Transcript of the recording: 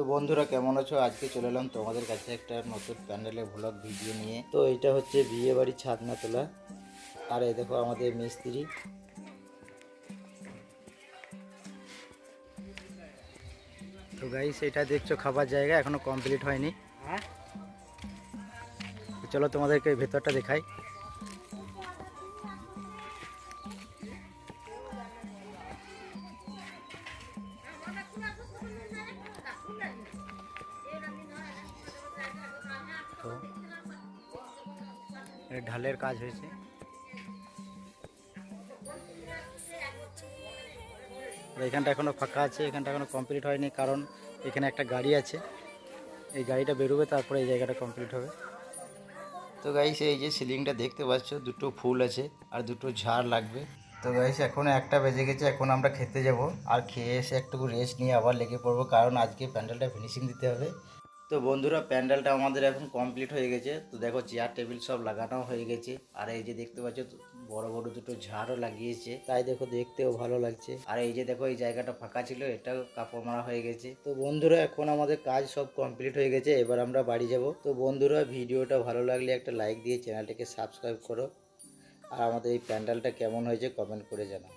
তো বন্ধুরা কেমন আছো? আজকে চলে এলাম তোমাদের কাছে একটা নতুন প্যান্ডেলের ভ্লগ ভিডিও নিয়ে। তো এটা হচ্ছে বিয়ে বাড়ির ছাদনা তোলা। আর এই দেখো আমাদের মিস্ত্রি। তো গাইস এটা দেখছ খাবার জায়গা এখনও কমপ্লিট হয়নি। চলো তোমাদেরকে ভেতরটা দেখাই। ঢালের কাজ হয়েছে। এখানটা এখনও ফাঁকা আছে, এখানটা এখনও কমপ্লিট হয়নি কারণ এখানে একটা গাড়ি আছে। এই গাড়িটা বেরোবে, তারপরে এই জায়গাটা কমপ্লিট হবে। তো গাইস এই যে সিলিংটা দেখতে পাচ্ছ, দুটো ফুল আছে আর দুটো ঝাড় লাগবে। তো গাইস এখন একটা বেজে গেছে, এখন আমরা খেতে যাব। আর খেয়ে এসে একটু রেস্ট নিয়ে আবার লেগে পড়ব, কারণ আজকে প্যান্ডেলটা ফিনিশিং দিতে হবে। তো বন্ধুরা, প্যান্ডেলটা আমাদের এখন কমপ্লিট হয়ে গেছে। তো দেখো চেয়ার টেবিল সব লাগানো হয়ে গেছে। আর এই যে দেখতে পাচ্ছ, বড় বড় দুটো ঝাড়ও লাগিয়েছে। তাই দেখো, দেখতেও ভালো লাগছে। আর এই যে দেখো, এই জায়গাটা ফাঁকা ছিল, এটাও কাপড় মারা হয়ে গেছে। তো বন্ধুরা, এখন আমাদের কাজ সব কমপ্লিট হয়ে গেছে। এবার আমরা বাড়ি যাব। তো বন্ধুরা, ভিডিওটা ভালো লাগলে একটা লাইক দিয়ে চ্যানেলটাকে সাবস্ক্রাইব করো। আর আমাদের এই প্যান্ডেলটা কেমন হয়েছে কমেন্ট করে জানাও।